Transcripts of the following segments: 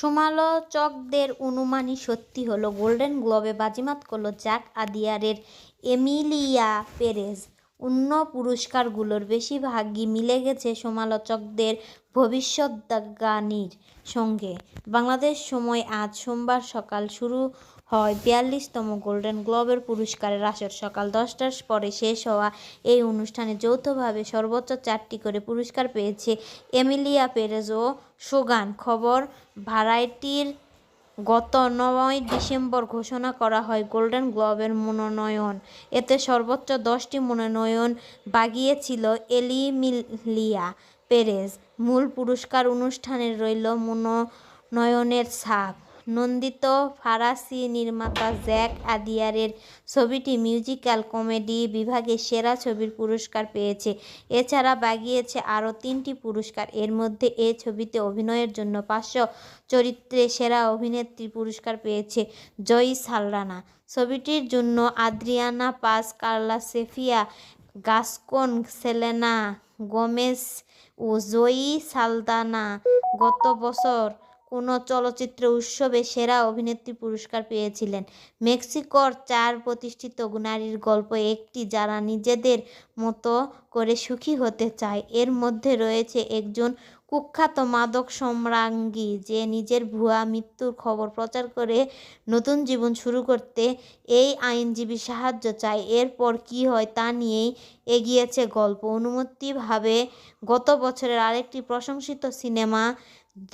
সমালোচকদের অনুমানই সত্যি হলো, গোল্ডেন গ্লোবে বাজিমাত করল জ্যাক আদিয়ারের এমিলিয়া পেরেজ। অন্য পুরস্কারগুলোর বেশিরভাগই মিলে গেছে সমালোচকদের ভবিষ্যদ্বাণীর সঙ্গে। বাংলাদেশ সময় আজ সোমবার সকাল শুরু হয়। বিয়াল্লিশতম গোল্ডেন গ্লোবের পুরস্কারের আসর সকাল দশটার পরে শেষ হওয়া এই অনুষ্ঠানে যৌথভাবে সর্বোচ্চ চারটি করে পুরস্কার পেয়েছে এমিলিয়া পেরেজ ও সোগান। খবর ভ্যারাইটির গত নয় ডিসেম্বর ঘোষণা করা হয় গোল্ডেন গ্লোবের মনোনয়ন। এতে সর্বোচ্চ দশটি মনোনয়ন বাগিয়েছিল এলিমিলিয়া পেরেজ। মূল পুরস্কার অনুষ্ঠানে রইল মনোনয়নের ছাপ। নন্দিত ফরাসি নির্মাতা জ্যাক আদিয়ারের ছবিটি মিউজিক্যাল কমেডি বিভাগে সেরা ছবির পুরস্কার পেয়েছে। এছাড়া বাগিয়েছে আরও তিনটি পুরস্কার। এর মধ্যে এ ছবিতে অভিনয়ের জন্য পাঁচশো চরিত্রে সেরা অভিনেত্রী পুরস্কার পেয়েছে জয়ী সালরানা। ছবিটির জন্য Adriana Paz, Karla Sofia, Gascon Selena Gomez ও জয়ী সালদানা গত বছর কোনো চলচ্চিত্র উৎসবে সেরা অভিনেত্রী পুরস্কার পেয়েছিলেন। মেক্সিকোর চার প্রতিষ্ঠিত নারীর গল্প একটি যারা নিজেদের মতো করে সুখী হতে চায়। এর মধ্যে রয়েছে একজন কুখ্যাত মাদক সম্রাঙ্গী যে নিজের ভুয়া মৃত্যুর খবর প্রচার করে নতুন জীবন শুরু করতে এই আইনজীবী সাহায্য চায়। এরপর কী হয় তা নিয়েই এগিয়েছে গল্প। অনুমতিভাবে গত বছরের আরেকটি প্রশংসিত সিনেমা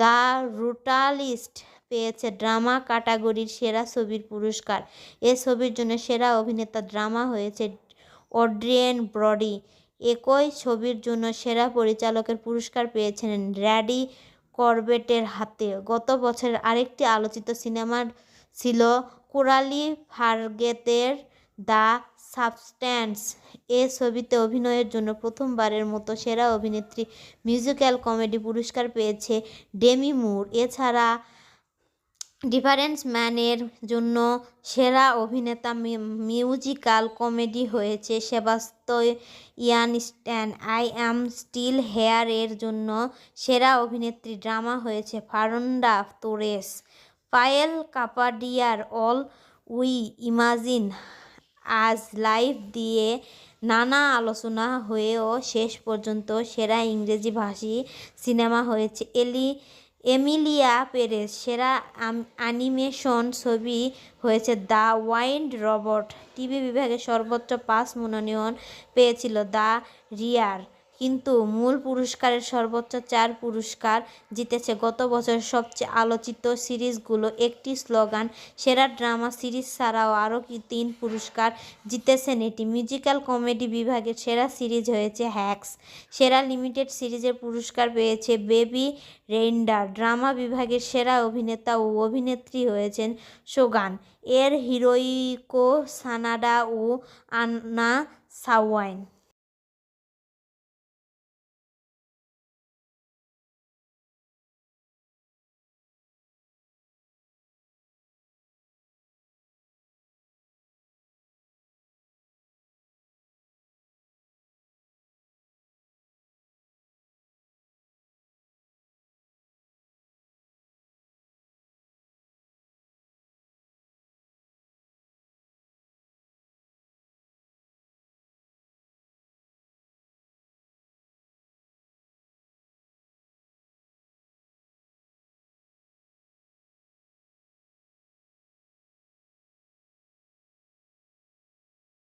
দ্য রুটালিস্ট পেয়েছে ড্রামা ক্যাটাগরির সেরা ছবির পুরস্কার। এ ছবির জন্য সেরা অভিনেতা ড্রামা হয়েছে অড্রিয়েন ব্রডি। একই ছবির জন্য সেরা পরিচালকের পুরস্কার পেয়েছেন র্যাডি করবেটের হাতে। গত বছরের আরেকটি আলোচিত সিনেমা ছিল কোরালি ফার্গেতের দ্য সাবস্ট্যান্স এ ছবিতে অভিনয়ের জন্য প্রথমবারের মতো সেরা অভিনেত্রী মিউজিক্যাল কমেডি পুরস্কার পেয়েছে ডেমি মুর। এছাড়া ডিফারেন্স ম্যানের জন্য সেরা অভিনেতা মিউজিক্যাল কমেডি হয়েছে সেবাস্ত ইয়ান স্ট্যান। আই অ্যাম স্টিল হেয়ার এর জন্য সেরা অভিনেত্রী ড্রামা হয়েছে ফারন্ডা তোরেস। পায়েল কাপাডিয়ার অল উই ইমাজিন। আজ লাইভ দিয়ে নানা আলোচনা হয়েও শেষ পর্যন্ত সেরা ইংরেজি ভাষী সিনেমা হয়েছে এলি, এমিলিয়া পেরেস সেরা অ্যানিমেশন ছবি হয়েছে দ্য ওয়াইন্ড রবট। টিভি বিভাগে সর্বোচ্চ পাঁচ মনোনয়ন পেয়েছিল দ্য রিয়ার। কিন্তু মূল পুরস্কারের সর্বোচ্চ চার পুরস্কার জিতেছে গত বছর সবচেয়ে আলোচিত সিরিজগুলো। একটি স্লোগান, সেরা ড্রামা সিরিজ ছাড়াও আরও কি তিন পুরস্কার জিতেছেন এটি? মিউজিক্যাল কমেডি বিভাগের সেরা সিরিজ হয়েছে হ্যাক্স সেরা লিমিটেড সিরিজের পুরস্কার পেয়েছে বেবি রেইন্ডার। ড্রামা বিভাগের সেরা অভিনেতা ও অভিনেত্রী হয়েছেন সোগান। এর হিরোইকো সানাডা ও আন্না সাওয়াইন।